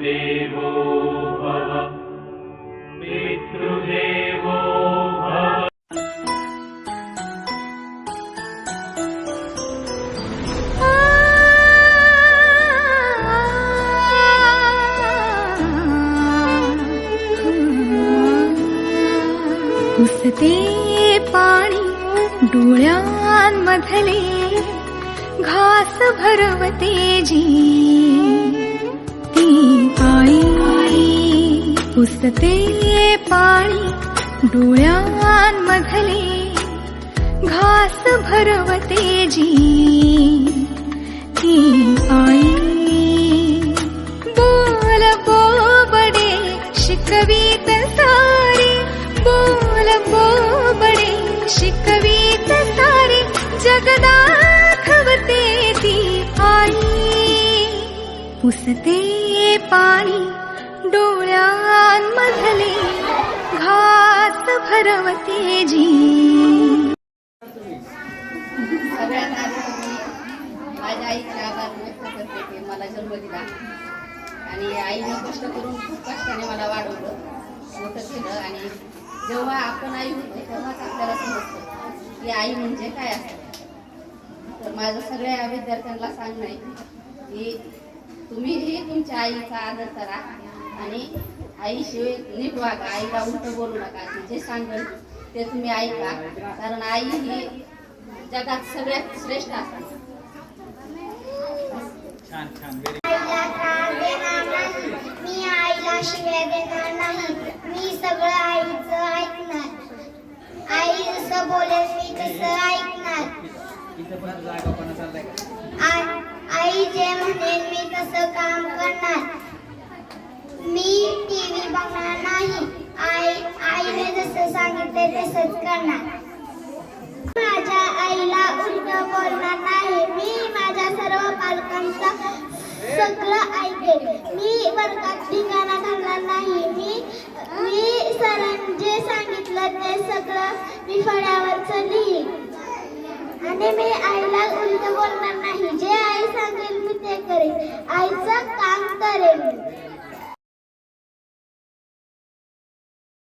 मातृदेवो भव। पितृदेवो भव। उसते पाणी डोळ्यांमधले घास भरवते जी डोळ्यांमधले घास भरवते जी ती आई बोल बोबडे शिकवीत सारे। बोल बोबडे शिकवीत सारे। जगदाखवते ती आई पुसते पाणी डोळ्यांमधले घास भरवते जी. सगळ्यात आधी मी माझ्या आईचा आभार व्यक्त करते की मला जन्म दिला. आणि आईने कष्ट करून खूप कष्टाने मला वाढवलं मोठं केलं. आणि जेव्हा आपण आई होते तेव्हाच आपल्याला समजतं की आई म्हणजे काय असतं. तर माझं सगळ्या विद्यार्थ्यांना सांगणं आहे की तुम्हीही तुमच्या आईचा आदर करा. आणि आईशिवाय नीट वागा. आईला उलट बोलू नका. जे सांगेल ते तुम्ही ऐका. कारण आई ही जगात सगळ्यात श्रेष्ठ असतात मी आईला शिव्या देणार नाही. मी सगळं आईचं ऐकणार. आई जसं बोलेल मी तसं ऐकणार. आई जे म्हणेल मी तसं काम करणार. मी टीव्ही बघणार नाही. आई आईने जसं सांगितले तसंच करणार. माझ्या आईला उलट बोलणार नाही. मी माझ्या सर्व पालकांचं सगळं ऐकेल मी वर्गात ठिकाणा घालणार नाही. मी मी सरांनी जे सांगितलं ते सगळं मी फळ्यावरच लिहीन. आणि मी आईला उलट बोलणार नाही. जे आई सांगेल मी ते करेन. आईचं काम करेन